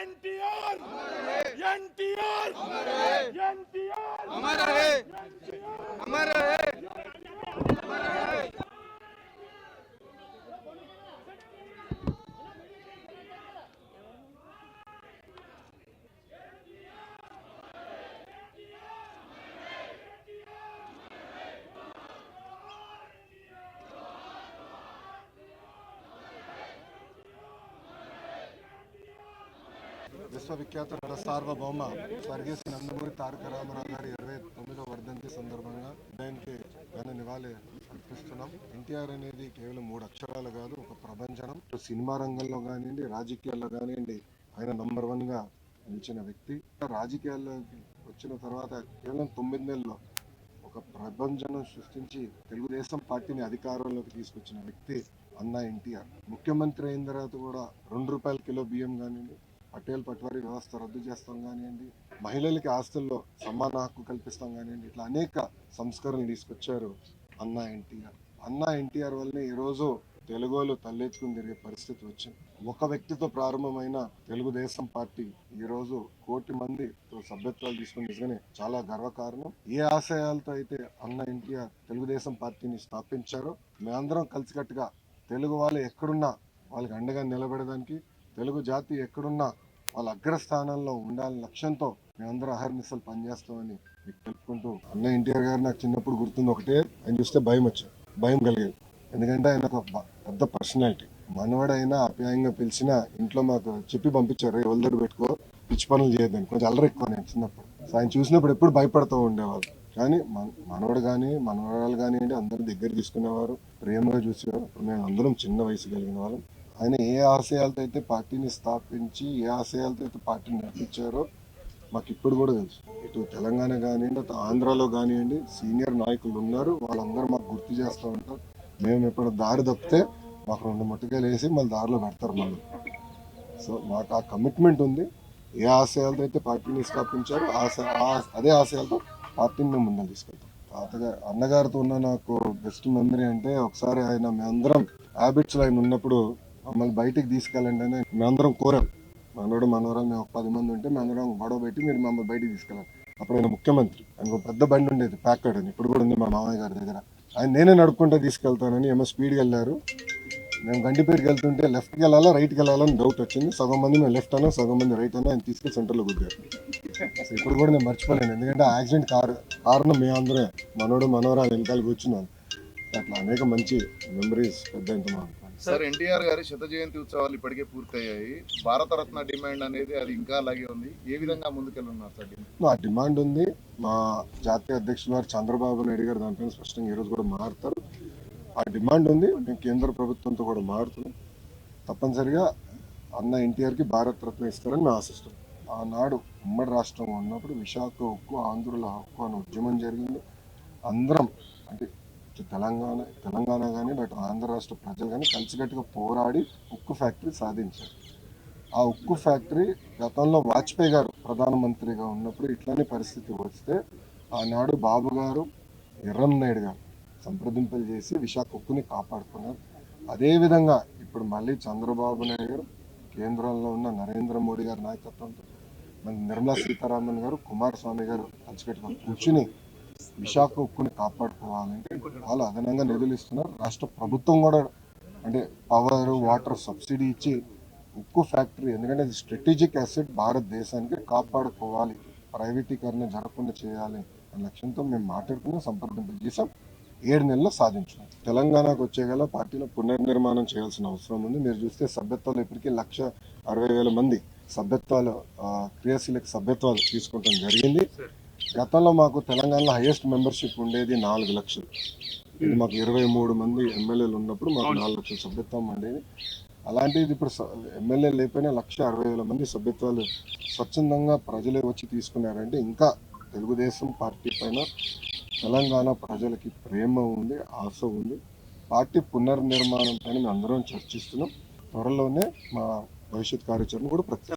என்டிஆர். என்டிஆர். என்டிஆர். அமரரே. அமரரே. విశ్వవిఖ్యాత సార్వభౌమ స్వర్గీయ నందమూరి తారక రామారావు గారి ఇరవై తొమ్మిదో వర్ధంతి సందర్భంగా ఆయనకి ఘన నివాళి అర్పిస్తున్నాం. ఎన్టీఆర్ అనేది కేవలం మూడు అక్షరాలు కాదు ఒక ప్రభంజనం. సినిమా రంగంలో కానివ్వండి రాజకీయాల్లో కానివ్వండి ఆయన నంబర్ వన్గా నిలిచిన వ్యక్తి. రాజకీయాల్లోకి వచ్చిన తర్వాత కేవలం తొమ్మిది నెలల్లో ఒక ప్రభంజనం సృష్టించి తెలుగుదేశం పార్టీని అధికారంలోకి తీసుకొచ్చిన వ్యక్తి అన్న ఎన్టీఆర్. ముఖ్యమంత్రి అయిన తర్వాత కూడా రెండు రూపాయల కిలో బియ్యం కానివ్వండి పటేల్ పట్వారీ వ్యవస్థ రద్దు చేస్తాం కానివ్వండి మహిళలకి ఆస్తుల్లో సమాన హక్కు కల్పిస్తాం కానివ్వండి ఇట్లా అనేక సంస్కరణలు తీసుకొచ్చారు అన్నా ఎన్టీఆర్. అన్నా ఎన్టీఆర్ వల్లనే ఈరోజు తెలుగులో తల్లెత్తుకుని తిరిగే పరిస్థితి వచ్చింది. ఒక వ్యక్తితో ప్రారంభమైన తెలుగుదేశం పార్టీ ఈరోజు కోటి మంది సభ్యత్వాలు తీసుకుని నిజంగానే చాలా గర్వకారణం. ఏ ఆశయాలతో అయితే అన్న ఎన్టీఆర్ తెలుగుదేశం పార్టీని స్థాపించారో మేమందరం కలిసికట్టుగా తెలుగు వాళ్ళు ఎక్కడున్నా వాళ్ళకి అండగా నిలబడడానికి తెలుగు జాతి ఎక్కడున్నా వాళ్ళ అగ్రస్థానంలో ఉండాలనే లక్ష్యంతో మేమందరూ అహర్నిశలు పనిచేస్తామని మీకు తెలుపుకుంటూ అన్న ఎన్టీఆర్ గారు నాకు చిన్నప్పుడు గుర్తుంది ఒకటే ఆయన చూస్తే భయం వచ్చింది. భయం కలిగేది. ఎందుకంటే ఆయన ఒక పెద్ద పర్సనాలిటీ. మనవడైనా ఆప్యాయంగా పిలిచినా ఇంట్లో మాకు చెప్పి పంపించారు "రేయ్, పెట్టుకో పిచ్చి పనులు చేయదని కొంచెం అల్లరి ఎక్కువ నేను చిన్నప్పుడు. సో ఆయన చూసినప్పుడు ఎప్పుడు భయపడుతూ ఉండేవాళ్ళు. కానీ మన- మనవడు కానీ మనవరాలు కానివ్వండి అందరూ దగ్గర తీసుకునేవారు. ప్రేమగా చూసేవారు. మేము అందరం చిన్న వయసు కలిగిన వాళ్ళం. ఆయన ఏ ఆశయాలతో అయితే పార్టీని స్థాపించి ఏ ఆశయాలతో అయితే పార్టీని నడిపించారో మాకు ఇప్పుడు కూడా తెలుసు. ఇటు తెలంగాణ కానివ్వండి అటు ఆంధ్రాలో కానివ్వండి సీనియర్ నాయకులు ఉన్నారు. వాళ్ళందరూ మాకు గుర్తు చేస్తూ ఉంటారు. మేము ఎప్పుడు దారి తప్పితే మాకు రెండు ముట్టుకాయలు వేసి మళ్ళీ దారిలో పెడతారు మళ్ళీ. సో మాకు ఆ కమిట్మెంట్ ఉంది. ఏ ఆశయాలతో అయితే పార్టీని స్థాపించారో ఆశ అదే ఆశయాలతో పార్టీని మేము ముందుకు తీసుకెళ్తాం. తాతగారు అన్నగారితో ఉన్న నాకు బెస్ట్ మెమరీ అంటే ఒకసారి ఆయన మేమందరం హ్యాబిట్స్లో ఆయన ఉన్నప్పుడు మమ్మల్ని బయటికి తీసుకెళ్ళండి అని మేమందరం కోరాం. మనోడు మనవరాలు మేము ఒక పది మంది ఉంటే మేమందరం గొడవ పెట్టి మీరు మమ్మల్ని బయటికి తీసుకెళ్ళాలి. అప్పుడు ఆయన ముఖ్యమంత్రి ఆయనకు ఒక పెద్ద బండి ఉండేది ప్యాకెట్ అని. ఇప్పుడు కూడా ఉంది మా మామయ్య గారి దగ్గర. ఆయన నేనే నడుపుకుంటూ తీసుకెళ్తానని ఏమో స్పీడ్గా వెళ్ళారు. మేము గండిపేటకి వెళ్తుంటే లెఫ్ట్కి వెళ్ళాలా రైట్కి వెళ్ళాలని డౌట్ వచ్చింది. సగం మంది మేము లెఫ్ట్ అన్నా సగం మంది రైట్ అన్నా ఆయన తీసుకెళ్ళి సెంటర్లో గుద్దారు. సో ఇప్పుడు కూడా నేను మర్చిపోలేను. ఎందుకంటే యాక్సిడెంట్ కారు కారణం మేమందరే మనోడు మనోరా వెనకాల కూర్చున్నాను అట్లా అనేక మంచి మెమరీస్ పెద్ద ఇంత మాకు సార్ ఎన్టీఆర్ గారి శత జయంతి ఉత్సవాలు ఇప్పటికే పూర్తయ్యాయి. భారతరత్న డిమాండ్ అనేది అది ఇంకా అలాగే ఉంది. ఏ విధంగా ముందుకెళ్ళున్నారు సార్? ఆ డిమాండ్ ఉంది. మా జాతీయ అధ్యక్షులు వారు చంద్రబాబు నాయుడు గారు దానిపైన స్పష్టంగా ఈరోజు కూడా మారుతారు. ఆ డిమాండ్ ఉంది. మేము కేంద్ర ప్రభుత్వంతో కూడా మారుతున్నాం. తప్పనిసరిగా అన్న ఎన్టీఆర్కి భారత్ రత్న ఇస్తారని మేము ఆశిస్తున్నాం. ఆనాడు ఉమ్మడి రాష్ట్రంలో ఉన్నప్పుడు విశాఖ ఉక్కు ఆంధ్రుల హక్కు అనే ఉద్యమం జరిగింది. అందరం అంటే తెలంగాణ తెలంగాణ కానీ అటు ఆంధ్ర రాష్ట్ర ప్రజలు కానీ కలిసికట్టుగా పోరాడి ఉక్కు ఫ్యాక్టరీ సాధించారు. ఆ ఉక్కు ఫ్యాక్టరీ గతంలో వాజ్పేయి గారు ప్రధానమంత్రిగా ఉన్నప్పుడు ఇట్లానే పరిస్థితి వస్తే ఆనాడు బాబు గారు ఎర్రం నాయుడు గారు సంప్రదింపులు చేసి విశాఖ ఉక్కుని కాపాడుకున్నారు. అదేవిధంగా ఇప్పుడు మళ్ళీ చంద్రబాబు నాయుడు గారు కేంద్రంలో ఉన్న నరేంద్ర మోడీ గారి నాయకత్వంతో మన నిర్మలా సీతారామన్ గారు కుమారస్వామి గారు కలిసికట్టుగా కూర్చుని విశాఖ ఉక్కుని కాపాడుకోవాలంటే వాళ్ళు అదనంగా నిధులు ఇస్తున్నారు. రాష్ట్ర ప్రభుత్వం కూడా అంటే పవర్ వాటర్ సబ్సిడీ ఇచ్చి ఉక్కు ఫ్యాక్టరీ ఎందుకంటే అది స్ట్రాటజిక్ అసెట్ భారతదేశానికి కాపాడుకోవాలి. ప్రైవేటీకరణ జరగకుండా చేయాలి అనే లక్ష్యంతో మేము మాట్లాడుకుని సంప్రదింపులు చేసాం ఏడు నెలల్లో సాధించాం తెలంగాణకు వచ్చేగల పార్టీలో పునర్నిర్మాణం చేయాల్సిన అవసరం ఉంది. మీరు చూస్తే సభ్యత్వాలు ఇప్పటికీ లక్ష అరవై వేల మంది సభ్యత్వాలు క్రియాశీలక సభ్యత్వాలు తీసుకోవడం జరిగింది. గతంలో మాకు తెలంగాణలో హైయెస్ట్ మెంబర్షిప్ ఉండేది నాలుగు లక్షలు. ఇది మాకు ఇరవై మూడు మంది ఎమ్మెల్యేలు ఉన్నప్పుడు మాకు నాలుగు లక్షల సభ్యత్వం ఉండేది. అలాంటిది ఇప్పుడు ఎమ్మెల్యే లేకపోయినా లక్ష అరవై వేల మంది సభ్యత్వాలు స్వచ్ఛందంగా ప్రజలే వచ్చి తీసుకున్నారంటే ఇంకా తెలుగుదేశం పార్టీ పైన తెలంగాణ ప్రజలకి ప్రేమ ఉంది ఆశ ఉంది. పార్టీ పునర్నిర్మాణం పైన మేము అందరం చర్చిస్తున్నాం. త్వరలోనే మా భవిష్యత్ కార్యాచరణ కూడా ప్రతి